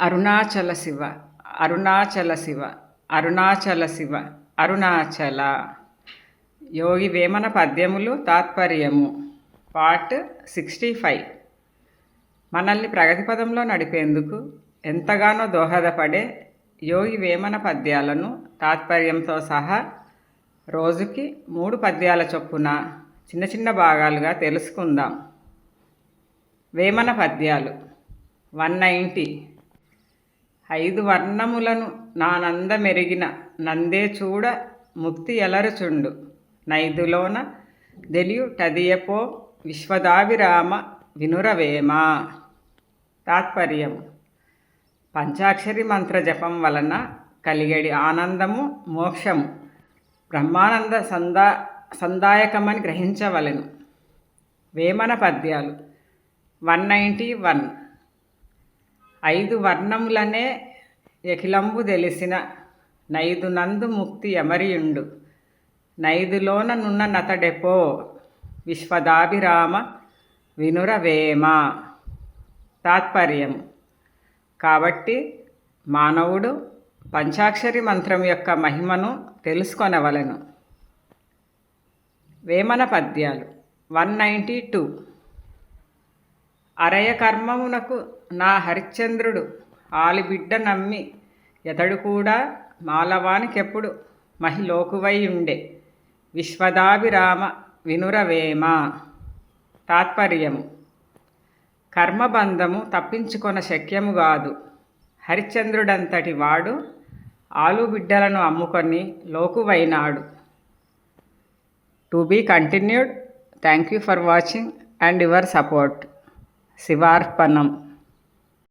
అరుణాచల శివ అరుణాచల శివ అరుణాచల శివ అరుణాచల. యోగి వేమన పద్యములు తాత్పర్యము. Part sixty five. మనల్ని ప్రగతి పదంలో నడిపేందుకు ఎంతగానో దోహదపడే యోగి వేమన పద్యాలను తాత్పర్యంతో సహా రోజుకి మూడు పద్యాల చొప్పున చిన్న చిన్న భాగాలుగా తెలుసుకుందాం. వేమన పద్యాలు. One ninety. ఐదు వర్ణములను నానంద మెరిగిన నందే చూడ ముక్తి ఎలరుచుండు. నైదులోన దెలియు టదియపో విశ్వదావిరామ వినురవేమ. తాత్పర్యం. పంచాక్షరి మంత్ర జపం వలన కలిగడి ఆనందము మోక్షము బ్రహ్మానంద సందా సందాయకమని గ్రహించవలెను. వేమన పద్యాలు. One ninety one. ఐదు వర్ణములనే ఎఖిలంబు తెలిసిన నైదు నందు ముక్తి ఎమరియుండు నైదులోన నున్న నతడెపో విశ్వదాభిరామ వినురవేమ. తాత్పర్యం కాబట్టి మానవుడు పంచాక్షరి మంత్రం యొక్క మహిమను తెలుసుకొనవలెను. వేమన పద్యాలు. One ninety two. అరయ కర్మమునకు నా హరిశ్చంద్రుడు ఆలిబిడ్డ నమ్మి ఎతడు కూడా మాలవానికెప్పుడు మహిలోకువై ఉండే విశ్వదాభిరామ వినురవేమ. తాత్పర్యము. కర్మబంధము తప్పించుకొన శక్యము కాదు హరిశ్చంద్రుడంతటి వాడు ఆలుబిడ్డలను అమ్ముకొని లోకువైనాడు. To be continued. Thank you for watching and your support. శివార్పణం.